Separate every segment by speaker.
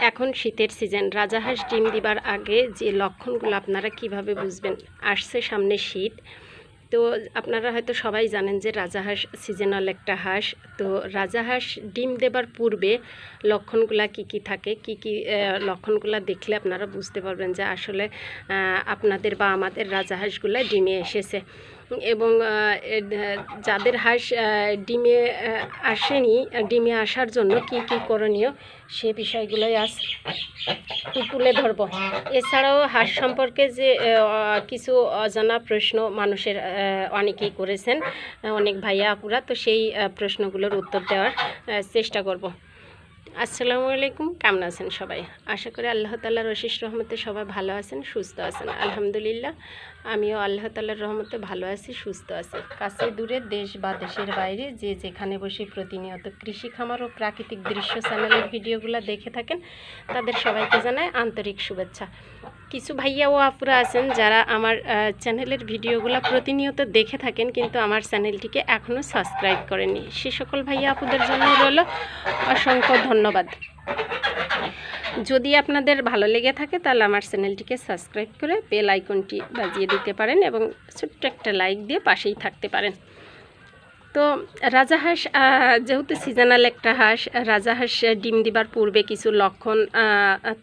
Speaker 1: এখন শীতের সিজন। রাজাহাঁস ডিম দিবার আগে যে লক্ষণগুলো আপনারা কীভাবে বুঝবেন? আসছে সামনে শীত। তো আপনারা হয়তো সবাই জানেন যে রাজাহাঁস সিজনাল একটা হাঁস। তো রাজাহাঁস ডিম দেবার পূর্বে লক্ষণগুলা কি কি থাকে? কি কি লক্ষণগুলা দেখলে আপনারা বুঝতে পারবেন যে আসলে আপনাদের বা আমাদের রাজাহাঁসগুলা ডিমে এসেছে। এবং যাদের হাঁস ডিমে আসেনি, ডিমে আসার জন্য কি কি করণীয় সে বিষয়গুলোই আজ তুলে ধরবো। এছাড়াও হাঁস সম্পর্কে যে কিছু অজানা প্রশ্ন মানুষের অনেকেই করেছেন অনেক ভাইয়া আপুরা। তো সেই প্রশ্নগুলোর উত্তর দেওয়ার চেষ্টা করব। আসসালামু আলাইকুম, কেমন আছেন সবাই? আশা করি আল্লাহ তাল্লাহ রশিস রহমতে সবাই ভালো আছেন, সুস্থ আছেন। আলহামদুলিল্লাহ। আমিও আল্লাহ তাল্লাহর রহমতে ভালো আছি, সুস্থ আছি। কাছে দূরে দেশ বা দেশের বাইরে যে যেখানে বসে প্রতিনিয়ত কৃষি খামার ও প্রাকৃতিক দৃশ্য চ্যানেলের ভিডিওগুলো দেখে থাকেন, তাদের সবাইকে জানায় আন্তরিক শুভেচ্ছা। কিছু ভাইয়া ও আপুরা আছেন যারা আমার চ্যানেলের ভিডিওগুলো প্রতিনিয়ত দেখে থাকেন, কিন্তু আমার চ্যানেলটিকে এখনও সাবস্ক্রাইব করেনি সে সকল ভাইয়া আপুদের জন্য রইল অসংখ্য ধন্যবাদ। যদি আপনাদের ভালো লেগে থাকে, তাহলে আমার চ্যানেলটিকে সাবস্ক্রাইব করে বেল আইকনটি বাজিয়ে দিতে পারেন এবং ছোট্ট একটা লাইক দিয়ে পাশেই থাকতে পারেন। তো রাজাহাঁস আহ, যেহেতু সিজনাল একটা হাঁস রাজা হাঁস ডিম দিবার পূর্বে কিছু লক্ষণ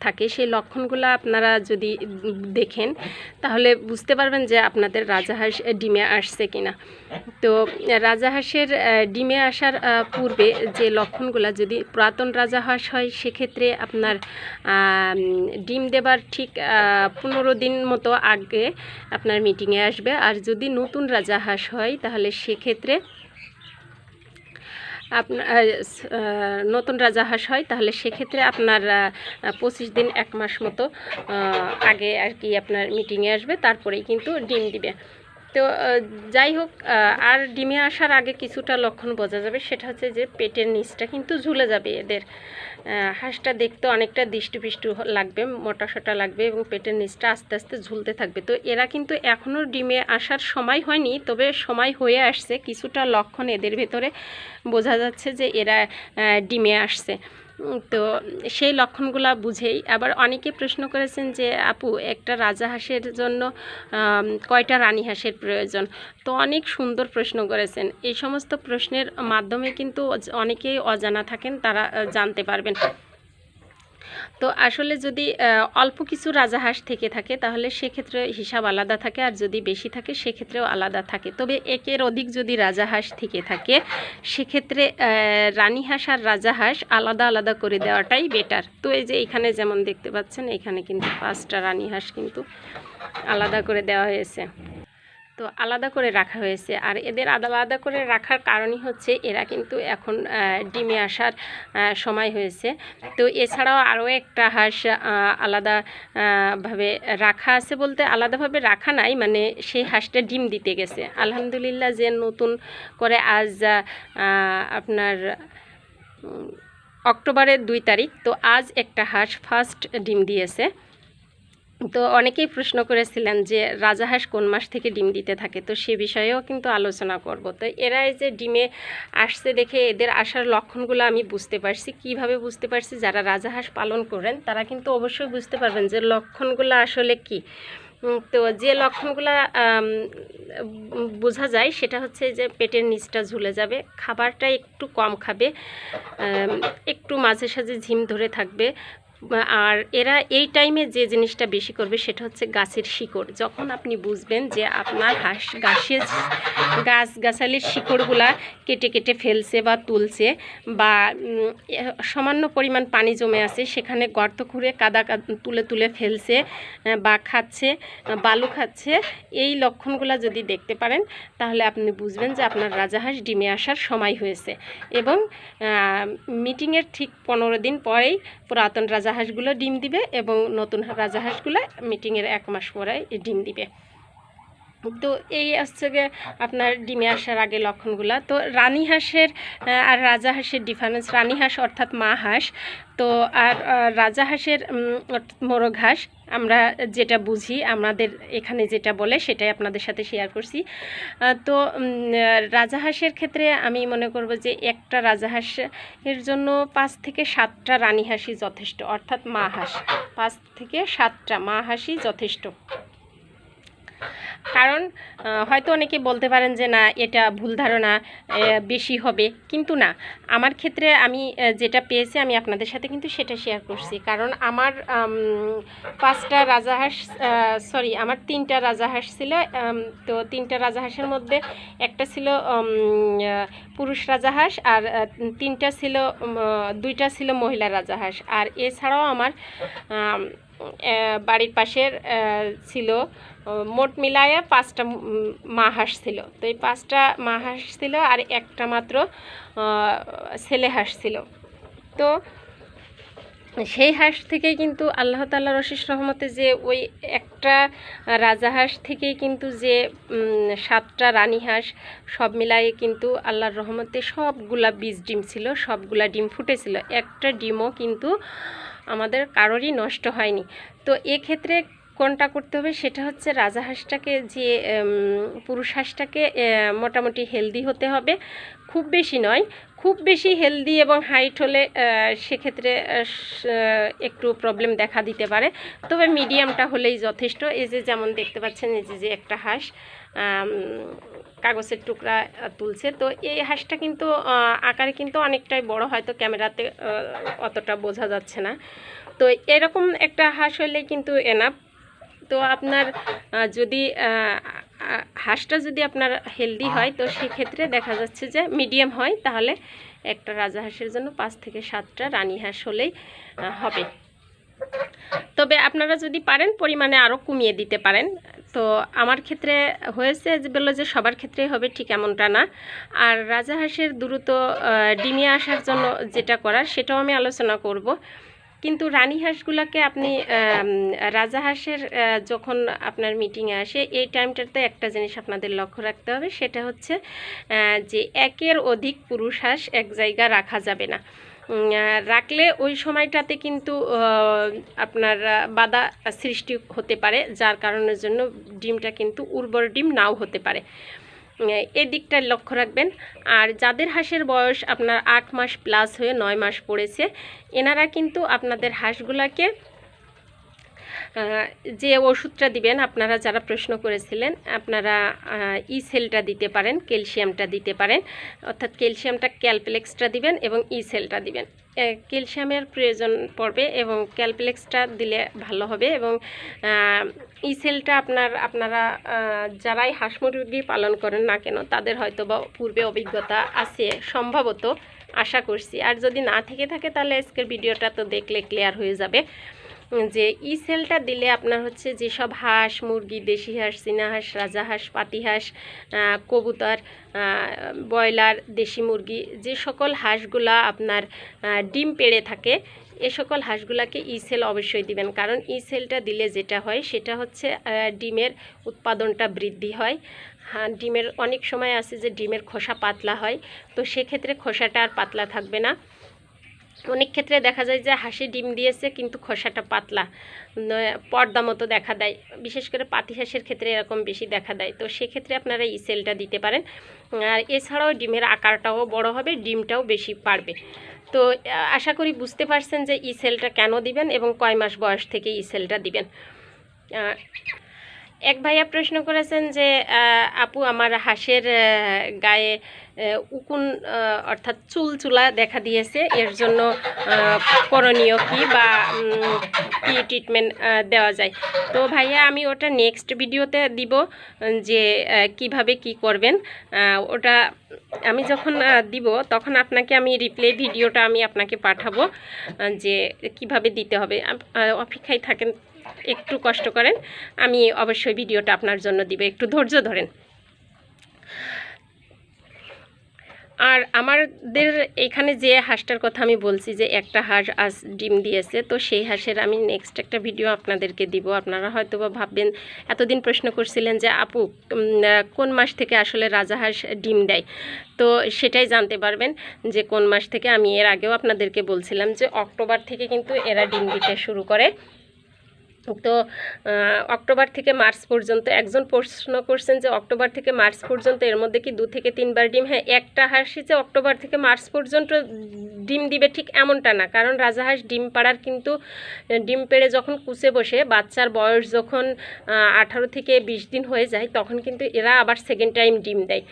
Speaker 1: থাকে। সেই লক্ষণগুলো আপনারা যদি দেখেন তাহলে বুঝতে পারবেন যে আপনাদের রাজাহাঁস ডিমে আসছে কিনা। তো রাজাহাঁসের আহ, ডিমে আসার পূর্বে যে লক্ষণগুলো যদি পুরাতন রাজা হাঁস হয় সেক্ষেত্রে আপনার ডিম দেবার ঠিক পনেরো দিন মতো আগে আপনার মিটিংয়ে আসবে। আর যদি নতুন রাজা হাঁস হয় তাহলে সেক্ষেত্রে আপনার নতুন রাজাহাঁস হয়, তাহলে সেক্ষেত্রে আপনার পঁচিশ দিন, এক মাস মতো আগে আর কি আপনার মিটিংয়ে আসবে, তারপরেই কিন্তু ডিম দিবে। তো যাই হোক আর ডিমে আসার আগে কিছুটা লক্ষণ বোঝা যাবে। সেটা হচ্ছে যে পেটের নিচটা কিন্তু ঝুলে যাবে এদের। হাঁসটা দেখতে অনেকটা দৃষ্টিপিষ্টু লাগবে মোটা সোটা লাগবে এবং পেটের নিচটা আস্তে আস্তে ঝুলতে থাকবে। তো এরা কিন্তু এখনও ডিমে আসার সময় হয়নি, তবে সময় হয়ে আসছে। কিছুটা লক্ষণ এদের ভেতরে বোঝা যাচ্ছে যে এরা ডিমে আসছে। তো সেই লক্ষণগুলো বুঝেই। আবার অনেকে প্রশ্ন করেছেন যে, আপু, একটা রাজা রাজাহাঁসের জন্য কয়টা রানী হাঁসের প্রয়োজন? তো অনেক সুন্দর প্রশ্ন করেছেন। এই সমস্ত প্রশ্নের মাধ্যমে কিন্তু অনেকেই অজানা থাকেন, তারা জানতে পারবেন। তো আসলে যদি অল্প কিছু রাজাহাঁস থেকে থাকে তাহলে সেক্ষেত্রে হিসাব আলাদা থাকে আর যদি বেশি থাকে সেক্ষেত্রেও আলাদা থাকে। তবে একের অধিক যদি রাজাহাঁস থেকে থাকে সেক্ষেত্রে রানীহাঁস আর রাজাহাঁস আলাদা আলাদা করে দেওয়াটাই বেটার তো এই যে এখানে যেমন দেখতে পাচ্ছেন এখানে কিন্তু পাঁচটা রানীহাঁস কিন্তু আলাদা করে দেওয়া হয়েছে। তো আলাদা করে রাখা হয়েছে। আর এদের আলাদা করে রাখার কারণই হচ্ছে এরা কিন্তু এখন ডিমে আসার সময় হয়েছে। তো এছাড়াও আরও একটা হাঁস আহ, আলাদা ভাবে রাখা আছে বলতে আলাদাভাবে রাখা নাই মানে সেই হাঁসটা ডিম দিতে গেছে। আলহামদুলিল্লাহ যে নতুন করে আজ আপনার অক্টোবরের দুই তারিখ তো আজ একটা হাঁস ফার্স্ট ডিম দিয়েছে। তো অনেকেই প্রশ্ন করেছিলেন যে রাজাহাঁস কোন মাস থেকে ডিম দিতে থাকে? তো সে বিষয়েও কিন্তু আলোচনা করব। তো এরা এই যে ডিমে আসছে দেখে এদের আসার লক্ষণগুলো আমি বুঝতে পারছি। কীভাবে বুঝতে পারছি? যারা রাজাহাঁস পালন করেন, তারা কিন্তু অবশ্যই বুঝতে পারবেন যে লক্ষণগুলো আসলে কি। তো যে লক্ষণগুলো বোঝা যায় সেটা হচ্ছে যে পেটের নিচটা ঝুলে যাবে, খাবারটা একটু কম খাবে একটু মাঝে সাঝে ঝিম ধরে থাকবে আর এরা এই টাইমে যে জিনিসটা বেশি করবে সেটা হচ্ছে গাছের শিকড়। যখন আপনি বুঝবেন যে আপনার হাঁস, গাছের গাছ, গাছালির শিকড়গুলা কেটে কেটে ফেলছে বা তুলছে বা সামান্য পরিমাণ পানি জমে আছে, সেখানে গর্ত খুঁড়ে কাদা তুলে তুলে ফেলছে বা খাচ্ছে, বালু খাচ্ছে, এই লক্ষণগুলো যদি দেখতে পারেন, তাহলে আপনি বুঝবেন যে আপনার রাজাহাঁস ডিমে আসার সময় হয়েছে। এবং মিটিংয়ের ঠিক পনেরো দিন পরেই পুরাতন রাজাহাঁসগুলো ডিম দিবে এবং নতুন রাজা হাঁসগুলো মিটিংয়ের এক মাস পরে ডিম দিবে। তো এই হচ্ছে গিয়ে আপনার ডিমে আসার আগে লক্ষণগুলা। তো রানী হাঁসের আর রাজা হাঁসের ডিফারেন্স রানী হাঁস অর্থাৎ মা হাঁস। তো আর রাজা হাঁসের মোরগ হাঁস, আমরা যেটা বুঝি, আমাদের এখানে যেটা বলে সেটাই আপনাদের সাথে শেয়ার করছি। তো রাজা হাঁসের ক্ষেত্রে আমি মনে করব যে একটা রাজা হাঁস এর জন্য পাঁচ থেকে সাতটা রানী হাঁসই যথেষ্ট, অর্থাৎ মা হাঁস। পাঁচ থেকে সাতটা মা হাঁসই যথেষ্ট। কারণ হয়তো অনেকে বলতে পারেন যে, না, এটা ভুল ধারণা বেশি হবে। কিন্তু না, আমার ক্ষেত্রে আমি যেটা পেয়েছি, আমি আপনাদের সাথে কিন্তু সেটা শেয়ার করছি। কারণ আমার পাঁচটা রাজাহাঁস সরি আমার তিনটা রাজাহাঁস ছিল তো তিনটা রাজাহাঁসের মধ্যে একটা ছিল পুরুষ রাজাহাঁস আর তিনটা ছিল দুইটা ছিল মহিলা রাজাহাঁস। আর এছাড়াও আমার বাড়ির পাশের ছিল মোট মিলায়ে পাঁচটা মা হাঁস ছিল। তো এই পাঁচটা মা হাঁস ছিল আর একটা মাত্র ছেলে হাঁস ছিল। তো সেই হাঁস থেকেই কিন্তু আল্লাহ তাল্লাহর অশেষ রহমতে যে ওই একটা রাজা হাঁস থেকেই কিন্তু যে সাতটা রানী হাঁস সব মিলায়ে কিন্তু আল্লাহর রহমতে সবগুলা বীজ ডিম ছিল, সবগুলা ডিম ফুটেছিল। একটা ডিমও কিন্তু আমাদের কারোরই নষ্ট হয়নি। তো এক্ষেত্রে কোনটা করতে হবে সেটা হচ্ছে রাজা হাঁসটাকে যে পুরুষ হাঁসটাকে মোটামুটি হেলদি হতে হবে। খুব বেশি নয়, খুব বেশি হেলদি এবং হাইট হলে সেক্ষেত্রে একটু প্রবলেম দেখা দিতে পারে। তবে মিডিয়ামটা হলেই যথেষ্ট। এই যে যেমন দেখতে পাচ্ছেন, এই যে যে একটা হাঁস কাগজের টুকরা তুলছে। তো এই হাঁসটা কিন্তু আকারে কিন্তু অনেকটাই বড়, হয়তো ক্যামেরাতে অতটা বোঝা যাচ্ছে না। তো এরকম একটা হাঁস হলেই কিন্তু এনাফ তো আপনার যদি হাঁসটা যদি আপনার হেলদি হয় তো সেক্ষেত্রে দেখা যাচ্ছে যে মিডিয়াম হয় তাহলে একটা রাজাহাঁসের জন্য পাঁচ থেকে সাতটা রানী হাঁস হলেই হবে। তবে আপনারা যদি পারেন পরিমাণে আরও কমিয়ে দিতে পারেন। তো আমার ক্ষেত্রে হয়েছে যে বলল যে সবার ক্ষেত্রেই হবে ঠিক এমনটা না। আর রাজাহাঁসের দ্রুত আহ, ডিমে আসার জন্য যেটা করার সেটাও আমি আলোচনা করব। কিন্তু রানী হাঁসগুলোকে আপনি আম, রাজাহাঁসের আহ, যখন আপনার মিটিংয়ে আসে এই টাইমটাতে একটা জিনিস আপনাদের লক্ষ্য রাখতে হবে সেটা হচ্ছে যে একের অধিক পুরুষ হাঁস এক জায়গা রাখা যাবে না। রাখলে ওই সময়টাতে কিন্তু আপনার বাধা সৃষ্টি হতে পারে যার কারণের জন্য ডিমটা কিন্তু উর্বর ডিম নাও হতে পারে। এই দিকটা লক্ষ্য রাখবেন। আর যাদের হাঁসের বয়স আপনার আট মাস প্লাস হয়ে নয় মাস পড়েছে, এনারা কিন্তু আপনাদের হাঁসগুলাকে যে ওষুধটা দিবেন, আপনারা যারা প্রশ্ন করেছিলেন, আপনারা ই সেলটা দিতে পারেন, ক্যালসিয়ামটা দিতে পারেন। অর্থাৎ ক্যালসিয়ামটা ক্যালপ্লেক্সটা দিবেন এবং ই সেলটা দিবেন ক্যালসিয়ামের প্রয়োজন পড়বে এবং ক্যালপ্লেক্সটা দিলে ভালো হবে এবং ই সেলটা আপনার, আপনারা যারাই হাঁস মুরগি পালন করেন না কেন, তাদের হয়তো বা পূর্বে অভিজ্ঞতা আছে সম্ভবত। আশা করছি। আর যদি না থেকে থাকে, তাহলে আজকের ভিডিওটা তো দেখলে ক্লিয়ার হয়ে যাবে। যে ই সেলটা দিলে আপনার হচ্ছে যেসব হাঁস, মুরগি, দেশি হাঁস, চীনা হাঁস, রাজা হাঁস, পাতি হাঁস কবুতর ব্রয়লার, দেশি মুরগি, যে সকল হাঁসগুলা আপনার ডিম পেড়ে থাকে, এ সকল হাঁসগুলাকে ই সেল অবশ্যই দিবেন। কারণ ই সেলটা দিলে যেটা হয়, সেটা হচ্ছে ডিমের উৎপাদনটা বৃদ্ধি হয়। হ্যাঁ ডিমের অনেক সময় আছে যে ডিমের খোসা পাতলা হয়, তো সেক্ষেত্রে খোসাটা আর পাতলা থাকবে না। অনেক ক্ষেত্রে দেখা যায় যে হাসি ডিম দিয়েছে, কিন্তু খোসাটা পাতলা। পর্দা মতো দেখা দেয়। বিশেষ করে পাতি হাঁসের ক্ষেত্রে এরকম বেশি দেখা দেয়। তো সেক্ষেত্রে আপনারা ই সেলটা দিতে পারেন। আর এছাড়াও ডিমের আকারটাও বড় হবে, ডিমটাও বেশি পারবে। তো আশা করি বুঝতে পারছেন যে ই সেলটা কেন দিবেন এবং কয় মাস বয়স থেকে ই সেলটা দিবেন। এক ভাইয়া প্রশ্ন করেছেন যে আপু, আমার হাঁসের গায়ে উকুন অর্থাৎ চুল চুলা দেখা দিয়েছে। এর জন্য করণীয় কি বা কি ট্রিটমেন্ট দেওয়া যায়? তো ভাইয়া, আমি ওটা নেক্সট ভিডিওতে দিব, যে কীভাবে কি করবেন। ওটা আমি যখন দিব, তখন আপনাকে আমি রিপ্লে ভিডিওটা আমি আপনাকে পাঠাবো যে, কীভাবে দিতে হবে। অপেক্ষায় থাকেন একটু কষ্ট করেন, আমি অবশ্যই ভিডিওটা আপনার জন্য দিব, একটু ধৈর্য ধরেন। আর আমাদের এখানে যে হাঁসটার কথা আমি বলছি যে একটা হাঁস আজ ডিম দিয়েছে, তো সেই হাঁসের আমি নেক্সট একটা ভিডিও আপনাদেরকে দিব। আপনারা হয়তো বা ভাববেন, এতদিন প্রশ্ন করছিলেন যে, আপু কোন মাস থেকে আসলে রাজা হাঁস ডিম দেয়? তো সেটাই জানতে পারবেন যে কোন মাস থেকে। আমি এর আগেও আপনাদেরকে বলছিলাম যে, অক্টোবর থেকে কিন্তু এরা ডিম দিতে শুরু করে। তো অক্টোবর থেকে মার্চ পর্যন্ত একজন প্রশ্ন করছেন যে অক্টোবর থেকে মার্চ পর্যন্ত এর মধ্যে কি দু থেকে তিনবার ডিম? হ্যাঁ একটা হাঁসই যে অক্টোবর থেকে মার্চ পর্যন্ত ডিম দিবে ঠিক এমনটা না। কারণ রাজাহাঁস ডিম পাড়ার কিন্তু, ডিম পেড়ে যখন কুচে বসে, বাচ্চার বয়স যখন আঠারো থেকে বিশ দিন হয়ে যায়, তখন কিন্তু এরা আবার সেকেন্ড টাইম ডিম দেয়।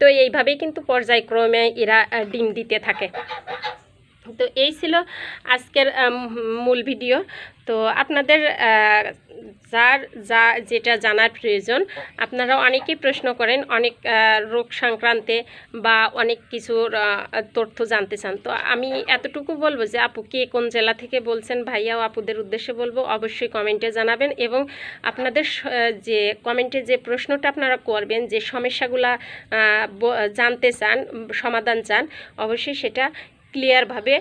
Speaker 1: তো এইভাবেই কিন্তু পর্যায়ক্রমে এরা ডিম দিতে থাকে। তো এই ছিল আজকের মূল ভিডিও। তো আপনাদের যার, যা, যেটা জানার প্রয়োজন, আপনারা অনেকেই প্রশ্ন করেন, অনেক রোগ সংক্রান্তে বা অনেক কিছুর তথ্য জানতে চান। তো আমি এতটুকু বলব যে, আপু কে কোন জেলা থেকে বলছেন, ভাইয়া ও আপুদের উদ্দেশ্যে বলব, অবশ্যই কমেন্টে জানাবেন এবং আপনাদের যে কমেন্টে যে প্রশ্নটা আপনারা করবেন, যে সমস্যাগুলা জানতে চান, সমাধান চান, অবশ্যই সেটা ক্লিয়ারভাবে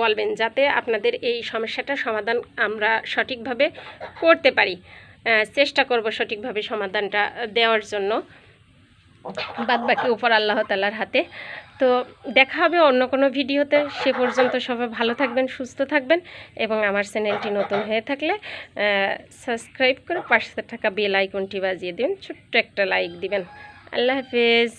Speaker 1: বলবেন যাতে আপনাদের এই সমস্যাটার সমাধান আমরা সঠিকভাবে করতে পারি। চেষ্টা করব সঠিকভাবে সমাধানটা দেওয়ার জন্য। বাদ বাকি উপর আল্লাহ তালার হাতে। তো দেখা হবে অন্য কোনো ভিডিওতে। সে পর্যন্ত সবাই ভালো থাকবেন, সুস্থ থাকবেন এবং আমার চ্যানেলটি নতুন হয়ে থাকলে সাবস্ক্রাইব করে পাশে থাকা বেল আইকনটি বাজিয়ে দিন। ছোট্ট একটা লাইক দিবেন। আল্লাহ হাফেজ।